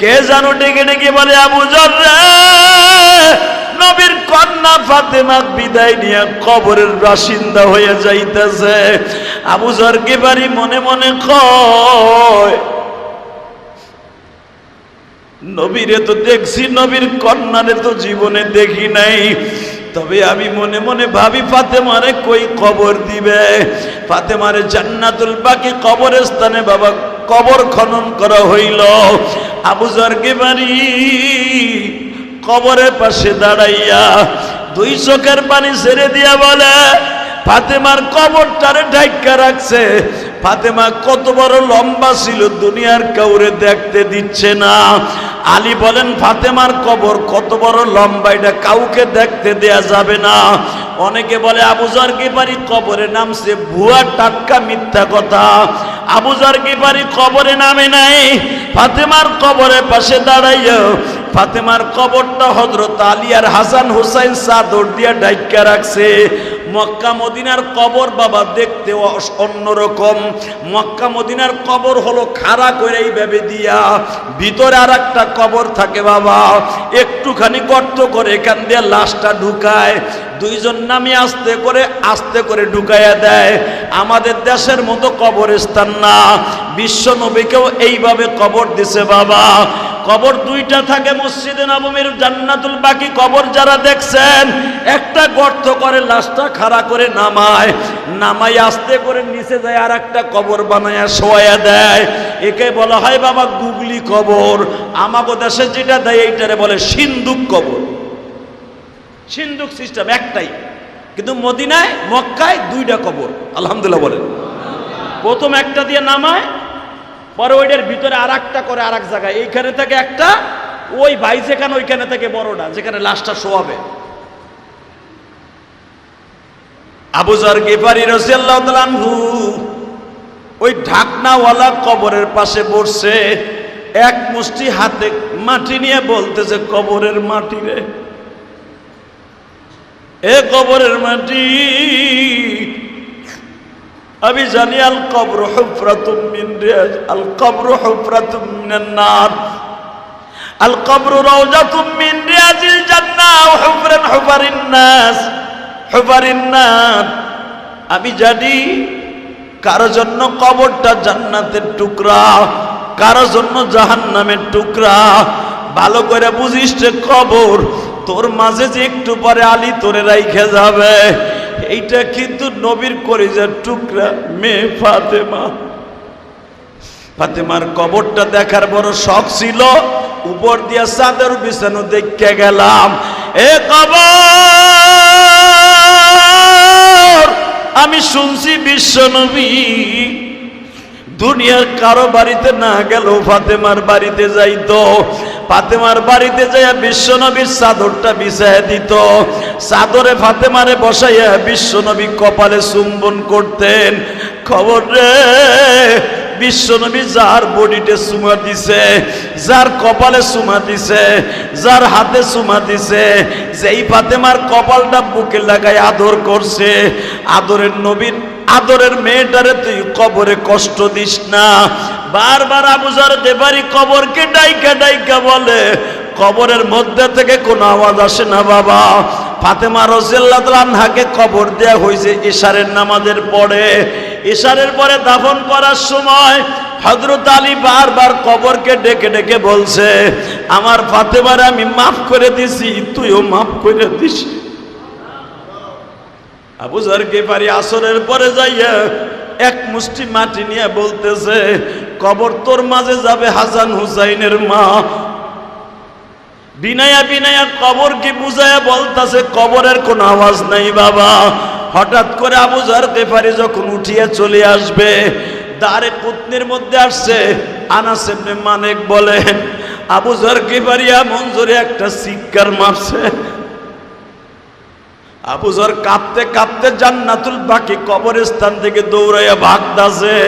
কে জানো ডেকে ডেকে বলে, আবু জর নবীর কন্যা ফাতেমা বিদায় নিয়ে কবরের বাসিন্দা হয়ে যাইতেছে। আবু জরকে বাড়ি মনে মনে কয়, নবীরে তো দেখছি, নবীর কন্যারে তো জীবনে দেখি নাই। তবে আমি মনে মনে ভাবি, ফাতেমারে কই কবর দিবে? ফাতেমারে জান্নাতুল বাকি কবরের স্থানে বাবা কবর খনন করা হইল। আবুজার বাড়ি কবরের পাশে দাঁড়াইয়া দুই চোখের পানি ছেড়ে দিয়া বলে, ফাতেমার কবরটারে ঢাইকা রাখছে। ফাতেমা কত বড় লম্বা ছিল, দুনিয়ার কাউরে দেখতে দিচ্ছে না। আলী বলেন, ফাতেমার কবর কত বড় লম্বা, এটা কাউকে দেখতে দেয়া যাবে না। অনেকে বলে আবুজার গিপারি কবরে নামছে? ভুয়া টাটকা মিথ্যা কথা। আবুজার গিপারি কবরে নামে নাই? ফাতেমার কবরের পাশে দাঁড়াইয়া, ফাতেমার কবরটা হজরত আলী আর হাসান হুসাইন চাদর দিয়া ডাইকা রাখছে। মক্কা মদিনার কবর বাবা দেখতে অন্যরকম। মক্কা মদিনার কবর হলো খাড়া করে এইভাবে দিয়া। ভিতরে আর একটা কবর থাকে বাবা। একটুখানি গর্ত করে এখান দিয়ে লাশটা ঢুকায়। দুইজন নামে আস্তে করে আস্তে করে ঢুকাইয়া দেয়। আমাদের দেশের মতো কবরস্থান না। বিশ্ব নবীকেও এইভাবে কবর দিছে বাবা। কবর দুইটা থাকে মসজিদে নবমীর জান্নাতুল বাকি কবর যারা দেখছেন, একটা গর্ত করে লাশটা খাড়া করে নামায়। নামাই আস্তে করে নিচে যায় আর একটা কবর বানায়া শোয়া দেয়। একে বলা হয় বাবা গুগলি কবর। আমাগো দেশে যেটা দেয় এইটারে বলে সিন্দুক কবর। সিন্দুক সিস্টেম একটাই। কিন্তু মদিনায়, মক্কায় দুইটা কবর। আলহামদুলিল্লাহ বলেন। প্রথম একটা দিয়ে নামায়, পরে ওইটার ভিতরে আর একটা করে আর এক জায়গায়। এইখানে থেকে একটা, ওই ভাই যেখানে ওইখানে থেকে বড়টা, যেখানে লাশটা শোয়াবে। আবুজার গেফারি রসিয়াল্লাহ ওই ঢাকনাওয়ালা কবরের পাশে বসছে। এক মুষ্টি হাতে মাটি নিয়ে বলতেছে, কবরের মাটি রে। এ কবরের মাটি। আমি জানি, আল কবর মিন আল কবর নার। আল কবর মিন আমি জানি, কারও জন্য কবরটা জান্নাতের টুকরা, কারও জন্য জাহান্নামের টুকরা। ভালো করে বুঝিস কবর তোর মাঝে যে একটু পরে আলী তোরে রাইখে যাবে। এইটা কিন্তু নবীর করিজার টুকরা, মেয়ে ফাতেমা। ফাতেমার কবরটা দেখার বড় শখ ছিল। উপর দিয়া চাঁদের বিছানো দেখতে গেলাম। এ কবর, আমি শুনছি বিশ্ব নবী। দুনিয়ার কারও বাড়িতে না গেল ফাতেমার বাড়িতে যাইতো। ফাতেমার বাড়িতে যাইয়া বিশ্বনবীর চাদরটা বিছাইয়া দিত। চাদরে ফাতেমারে বসাইয়া বিশ্বনবী কপালে চুম্বন করতেন। খবর রে, বিশ্বনবী যার বডিতে চুমা দিছে, যার কপালে চুমা দিছে, যার হাতে চুমা দিছে, যেই ফাতেমার কপালটা বুকে লাগাই আদর করছে, আদরের নবীর, আদরের মেয়েটারে তুই কবরে কষ্ট দিস না বারবার আবুজার দেবারি কবরকে ডাইকা ডাইকা বলে, কবরের মধ্যে থেকে কোনো আওয়াজ আসে না বাবা। ফাতেমা রজিল্লাহাকে কবর দেয়া হয়েছে ইশারের নামাজের পরে। ইশারের পরে দাফন করার সময় হজরত আলী বারবার কবরকে ডেকে ডেকে বলছে, আমার ফাতেমার আমি মাফ করে দিছি, তুইও মাফ করে দিস। আবু জারকে পারি আসরের পরে যাইয়া এক মুষ্টি মাটি নিয়ে বলতেছে, কবর তোর মাঝে যাবে হাসান হুসাইনের মা। বিনায়া বিনায়া কবর কি বুঝায়া বলতাছে, কবরের কোনো আওয়াজ নাই বাবা। হঠাৎ করে আবু জার কেফারি যখন উঠিয়ে চলে আসবে দারে কুতনির মধ্যে আসছে, আনাস মানিক বলেন আবু জার কেফারি এমন জোরে একটা চিৎকার মারছে আবুজর কাঁপতে কাঁপতে জান্নাতুল বাকি কবরস্থান থেকে দৌড়াইয়া ভাগদাসে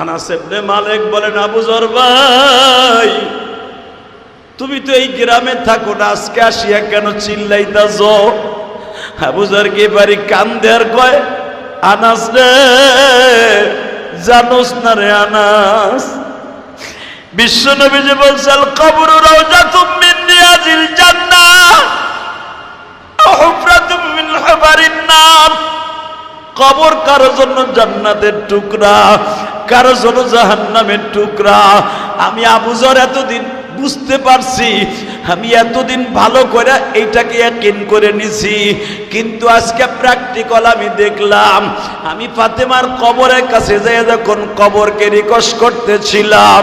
আনাস ইবনে মালিক বলেন আবুজর ভাই, তুমি তো এই গ্রামে থাকো না, আজকে আসিয়া কেন চিল্লাইতাছ? আবুজর কি বাড়ি কান্দে আর কয়, আনাস রে, জানোস না রে আনাস? বিশ্ব নবী যে বলছেন কবর রাউজাতুম মিন রিয়াজিল জান্নাহ। কবর কারও জন্য জান্নাতের টুকরা? কারও জন্য জাহান্নামের টুকরা? আমি আবুজর এতদিন বুঝতে পারছি, আমি এতদিন ভালো করে এইটাকে একিন করে নিছি। কিন্তু আজকে প্র্যাকটিক্যাল আমি দেখলাম, আমি ফাতেমার কবরের কাছে যেয়ে যখন কবরকে রিকোয়েস্ট করতেছিলাম,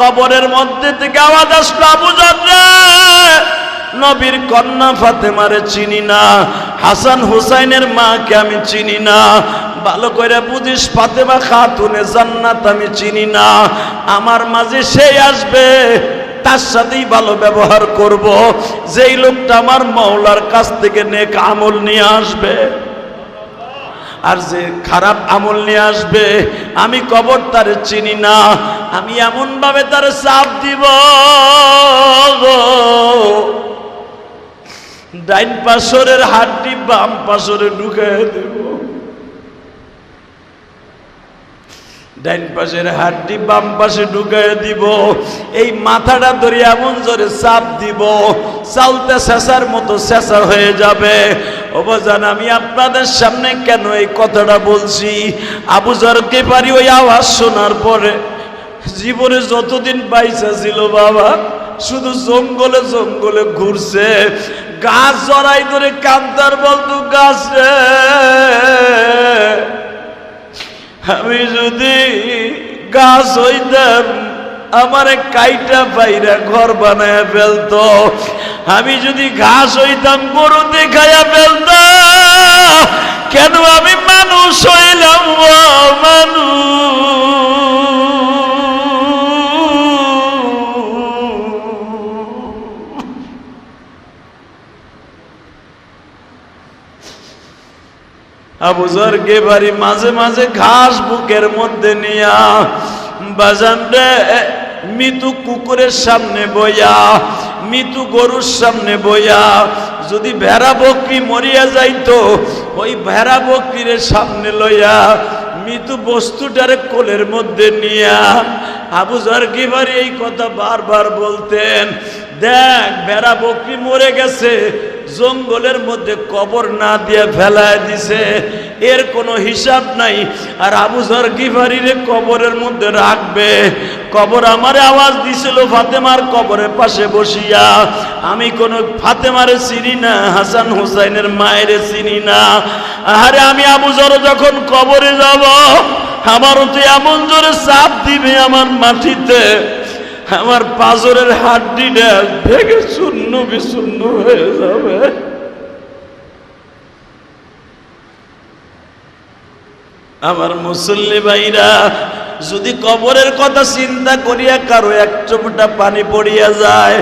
কবরের মধ্যে থেকে আওয়াজ আসলো আবুজর রে! নবীর কন্যা ফাতেমারে চিনি না, হাসান হুসাইনের মাকে আমি চিনি না, ভালো করে বুঝিস ফাতেমা খাতুনে জান্নাত আমি চিনি না, আমার মাঝে সেই আসবে, তার সাথেই ভালো ব্যবহার করব, যেই লোকটা আমার মৌলার কাছ থেকে নেক আমল নিয়ে আসবে। আর যে খারাপ আমল নিয়ে আসবে, আমি কবর তারে চিনি না, আমি এমন ভাবে তার চাপ দিব। ডাইন পাশরের হাড্ডি বাম পাশরে ঢুকে দেব। ডাইন পাশের হাড্ডি বাম পাশে ঢুকাই দিব। এই মাথাটা ধরে এমন জোরে চাপ দিব, চালতে শেষার মতো শেষা হয়ে যাবে। অবজান আমি আপনাদের সামনে কেন এই কথাটা বলছি? আবু জরকে পারি ওই আওয়াজ শোনার পরে জীবনে যতদিন বাইসা ছিল বাবা শুধু জঙ্গলে জঙ্গলে ঘুরছে। গাছ জড়াই ধরে কান্তার বলতো গাছ রে। আমি যদি গাছ হইতাম, আমারে কাইটা পাইরা ঘর বানায় ফেলতো। আমি যদি ঘাস হইতাম, গরু দেখাইয়া ফেলতো। কেন আমি মানুষ হইলাম মানুষ? আবু জরকে বাড়ি মাঝে মাঝে ঘাস বুকের মধ্যে নিয়া, বাজান রে মৃত্যু কুকুরের সামনে বইয়া মৃত্যু গরুর সামনে বইয়া, যদি ভেড়া বকরি মরিয়া যাইতো, ওই ভেড়া বকরির সামনে লইয়া মৃত্যু বস্তুটারে কোলের মধ্যে নিয়া, আবু জরকি বাড়ি এই কথা বারবার বলতেন, দেখ, ভেড়া বকরি মরে গেছে, জঙ্গলের মধ্যে কবর না দিয়ে ফেলায় দিছে এর কোনো হিসাব নাই। আর আবু জর গিফারিরে কবরের মধ্যে রাখবে। কবর আমার আওয়াজ দিছিল, ফাতেমার কবরের পাশে বসিয়া। আমি কোন ফাতেমারে চিনি না, হাসান হুসাইনের মায়ের চিনি না। আরে আমি আবু জর যখন কবরে যাব আমারও তো এমন জোরে চাপ দিবে আমার মাটিতে। আমার পাজরের হাড্ডিটা ভেঙে শূন্য বিশূন্য হয়ে যাবে। আমার মুসল্লি ভাইরা, যদি কবরের কথা চিন্তা করিয়া কারও এক চোপটা পানি পড়িয়া যায়,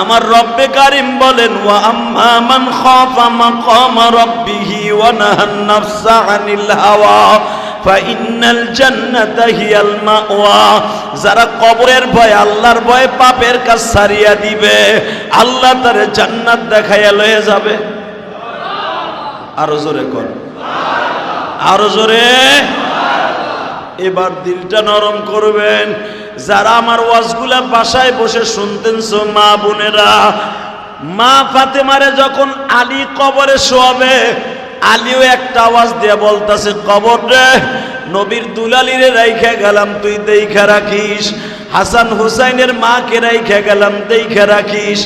আমার রব্বে কারিম বলেন, ওয়া আম্মা মান খাফা মাকামা রাব্বিহি ওয়া নাহান নাফসা আনিল হাওয়া ফাইনাল জান্নাতা হিয়াল মাওয়া। যারা কবরের ভয়, আল্লাহর ভয় পাপের কাজ সারিয়া দিবে, আল্লাহ তারে জান্নাত দেখাইয়া লয়ে যাবে। আরও জোরে কর আরও জোরে। এবার দিলটা নরম করবেন। যারা আমার ওয়াজগুলা বাসায় বসে শুনতেন মা বোনেরা, মা ফাতেমারে যখন আলী কবরে শোয়াবে, আলীও একটা আওয়াজ দিয়ে বলতাছে, কবর রে, নবীর দুলালিরে রাইখা গেলাম, তুই দেইখা রাখিস। হাসান হুসাইনের মাকে রাইখা গেলাম, দেইখা রাখিস।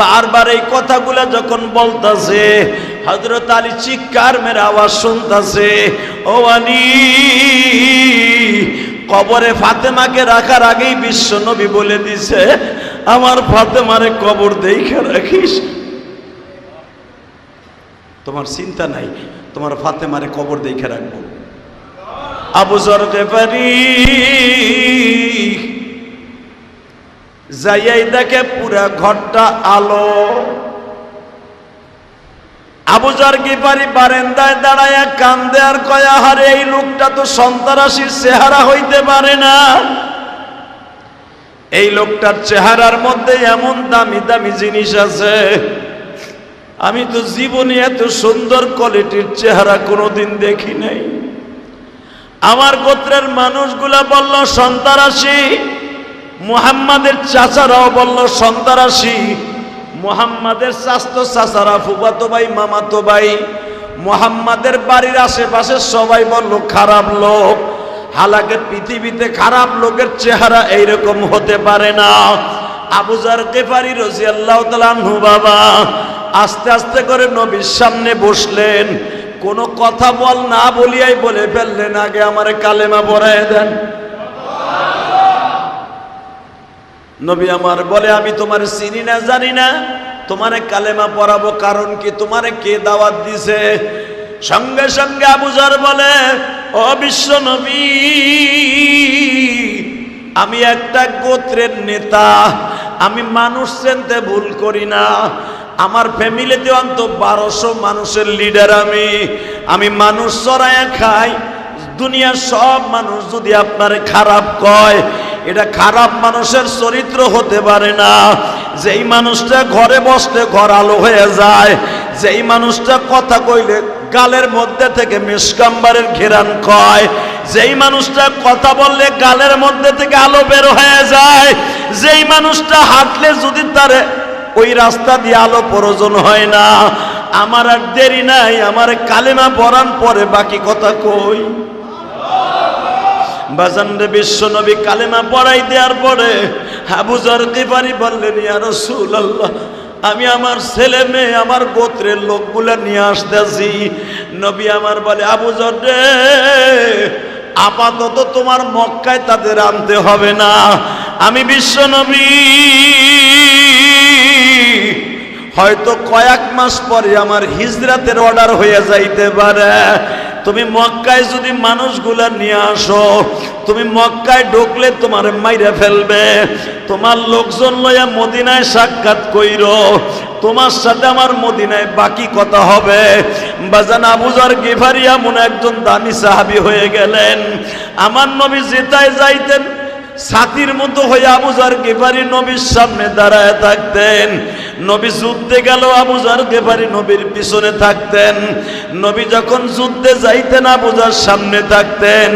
বারবার এই কথাগুলা যখন বলতাছে হজরত আলী চিৎকার মেরে আওয়াজ শুনতাছে, ও আলী, কবরে ফাতেমাকে রাখার আগেই বিশ্ব নবী বলে দিছে, আমার ফাতেমারে কবর দেখে রাখিস। তোমার চিন্তা নাই, তোমার ফাতেমারে কবর দেখে রাখব। আবু পারি যাইয়াই দেখে পুরা ঘরটা আলো। আবু জর পারি বারেন্দায় দাঁড়ায় কান্দে আর কয়া হারে এই লোকটা তো সন্তারাশির চেহারা হইতে পারে না। এই লোকটার চেহারার মধ্যে এমন দামি দামি জিনিস আছে। আমি তো জীবনে এত সুন্দর কোয়ালিটির চেহারা কোনোদিন দেখি নাই। আমার গোত্রের মানুষগুলা বলল সন্তারাশি মুহাম্মাদের চাচারাও বলল সন্তারাসী মুহাম্মাদের স্বাস্থ্য চাচারা ফুবাতো ভাই, মামাতো ভাই, মুহাম্মাদের বাড়ির আশেপাশে সবাই বলল, খারাপ লোক। হালাকে পৃথিবীতে খারাপ লোকের চেহারা এইরকম হতে পারে না। আবুজার কেফারি রজি আল্লাহ তালু বাবা, আস্তে আস্তে করে নবীর সামনে বসলেন। কোনো কথা বল না বলিয়াই বলে ফেললেন, আগে আমার কালেমা পড়ায় দেন। নবী আমার বলে, আমি তোমার চিনি না, জানি না। তোমারে কালেমা পড়াবো কারণ কি? তোমারে কে দাওয়াত দিছে? সঙ্গে সঙ্গে আবুজার বলে, ও বিশ্ব নবী, আমি একটা গোত্রের নেতা। আমি মানুষ চেনতে ভুল করি না। আমার ফ্যামিলিতে অন্ত বারোশো মানুষের লিডার আমি। আমি মানুষ চড়াইয়া খাই। দুনিয়ার সব মানুষ যদি আপনার খারাপ কয় এটা খারাপ মানুষের চরিত্র হতে পারে না। যেই মানুষটা ঘরে বসতে ঘর আলো হয়ে যায়, যেই মানুষটা কথা কইলে গালের মধ্যে থেকে মিসকাম্বারের ঘেরান কয় যেই মানুষটা কথা বললে গালের মধ্যে থেকে আলো বের হয়ে যায়, যেই মানুষটা হাঁটলে যদি তার ওই রাস্তা দিয়ে আলো প্রয়োজন হয় না, আমার আর দেরি নাই, আমার কালেমা পরান পরে বাকি কথা কই। বাজানরে বিশ্ব নবী কালেমা পড়াই দেওয়ার পরে হাবুজার কিবারি বললেন, ইয়া রসুল আল্লাহ আমি আমার ছেলে মেয়ে, আমার গোত্রের লোকগুলা নিয়ে আসতেছি। নবী আমার বলে আবুজর রে, আপাতত তোমার মক্কায় তাদের আনতে হবে না। আমি বিশ্ব নবী। হয়তো কয়েক মাস পরে আমার হিজরাতের অর্ডার হয়ে যাইতে পারে। তুমি মক্কায় যদি মানুষগুলা নিয়ে আসো, তুমি মক্কায় ঢুকলে তোমার মাইরা ফেলবে। তোমার লোকজন লয়া মদিনায় সাক্ষাৎ কইর, তোমার সাথে আমার মদিনায় বাকি কথা হবে। বাজান আবুজার গিফারি মনে একজন দামি সাহাবি হয়ে গেলেন। আমার নবী জেতায় যাইতেন সাথীর মতো হয়ে আবুজার গেফারি নবীর সামনে দাঁড়ায় থাকতেন। নবী যুদ্ধে গেল আবুজার গেফারি নবীর পিছনে থাকতেন। নবী যখন যুদ্ধে যাইতেন আবুজার সামনে থাকতেন।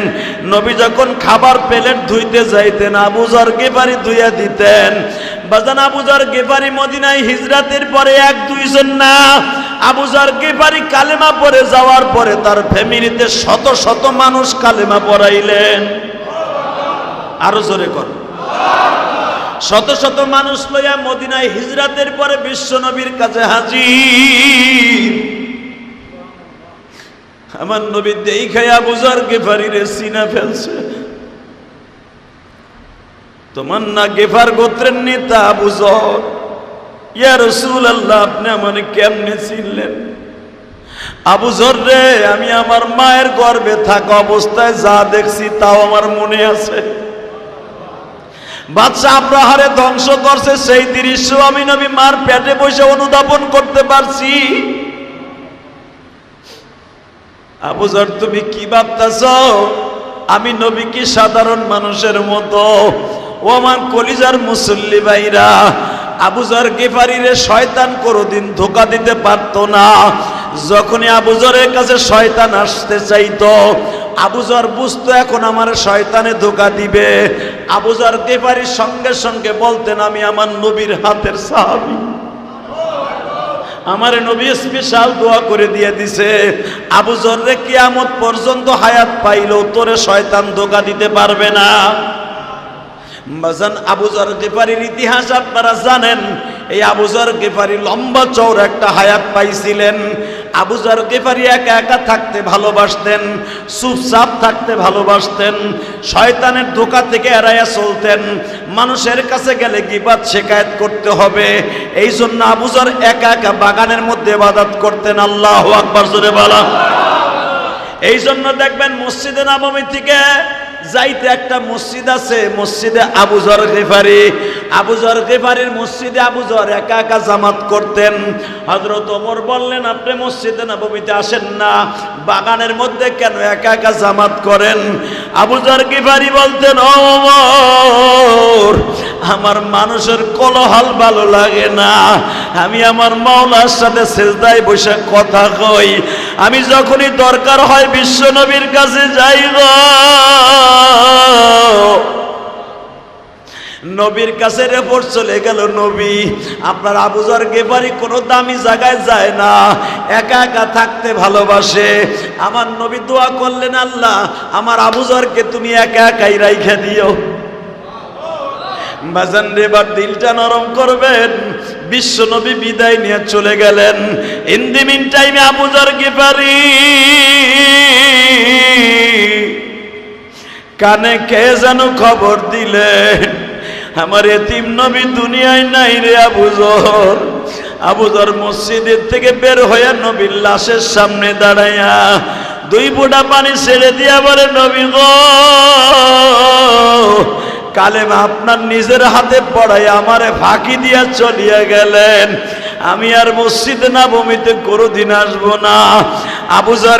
নবী যখন খাবার প্লেট ধুইতে যাইতেন আবুজার গেফারি ধুইয়া দিতেন। বাজান আবুজার গেফারি মদিনায় হিজরাতের পরে এক, দুইজন না। আবুজার গেফারি কালেমা পরে যাওয়ার পরে তার ফ্যামিলিতে শত শত মানুষ কালেমা পড়াইলেন। আরও জোরে কর। শত শত মানুষ লইয়া মদিনায় হিজরাতের পরে বিশ্ব নবীর কাছে হাজির। আমার নবী দেই খাইয়া বুঝার গেফারিরে সিনা ফেলছে। তোমার না গেফার গোত্রের নেতা বুঝর ইয়া রসুল আল্লাহ আপনি আমার কেমনে চিনলেন? আবু রে, আমি আমার মায়ের গর্বে থাকা অবস্থায় যা দেখছি তাও আমার মনে আছে। বাচ্চা আব্রাহারে ধ্বংস করছে, সেই দৃশ্য আমি নবী মার পেটে বসে অনুধাবন করতে পারছি। আবুজার তুমি কি ভাবতেছ? আমি নবী কি সাধারণ মানুষের মতো? ও আমার কলিজার মুসল্লি ভাইরা আবুজার গেফারিরে শয়তান কোনোদিন ধোকা দিতে পারতো না। যখনই আবুজরের কাছে শয়তান আসতে চাইতো আবুজার বুঝতো এখন আমার শয়তানে ধোকা দিবে। আবুজার গেফারির সঙ্গে সঙ্গে বলতেন, আমি আমার নবীর হাতের সাহাবি। আমার নবী স্পেশাল দোয়া করে দিয়ে দিছে, আবু জররে কিয়ামত পর্যন্ত হায়াত পাইলেও তোরে শয়তান ধোকা দিতে পারবে না। বাজান আবুজর গেফারির ইতিহাস আপনারা জানেন, এই আবুজর গেফারি লম্বা চৌর একটা হায়াত পাইছিলেন। আবুজর গেফারি একা একা থাকতে ভালোবাসতেন, চুপচাপ থাকতে ভালোবাসতেন, শয়তানের ধোকা থেকে এড়াইয়া চলতেন, মানুষের কাছে গেলে গিবাদ শেখায়ত করতে হবে। এই জন্য আবুজার একা একা বাগানের মধ্যে বাদাত করতেন, আল্লাহ আকবর জোরে বলা এই জন্য দেখবেন মসজিদে নবমী থেকে যাইতে একটা মসজিদ আছে, মসজিদে আবুজর গেফারি। আবুজর গেফারির মসজিদে আবুজর একা একা জামাত করতেন। হজরত ওমর বললেন, আপনি মসজিদে নবমীতে আসেন না, বাগানের মধ্যে কেন একা একা জামাত করেন? আবুজর গেফারি বলতেন ওমর, আমার মানুষের কলহাল ভালো লাগে না। আমি আমার মাওলার সাথে সেজদায় বসে কথা কই। আমি যখনই দরকার হয় বিশ্ব নবীর কাছে যাই নবীর কাছে রেপোর্ট চলে গেল, নবী, আপনার আবুজার গেবারি কোনো দামি জায়গায় যায় না। একা একা থাকতে ভালোবাসে। আমার নবী দোয়া করলেন, আল্লাহ, আমার আবুজারকে তুমি একা একাই রাইখে দিও। বাজান এবার দিলটা নরম করবেন, বিশ্ব নবী বিদায় নিয়ে চলে গেলেন। ইন মিন টাইমে আবুজার গেবারি কানে কে যেন খবর দিলেন আমার এতিম নবী দুনিয়ায় নাই রে আবুজর আবুজর মসজিদের থেকে বের হয়ে নবীর লাশের সামনে দাঁড়াইয়া দুই ফোঁটা পানি ছেড়ে দিয়া বলে, নবী গো কালেমা আপনার নিজের হাতে পড়াই আমারে ফাঁকি দিয়া চলিয়া গেলেন। আমি আর মসজিদ না বমিতে কোনোদিন আসব না। আবুজার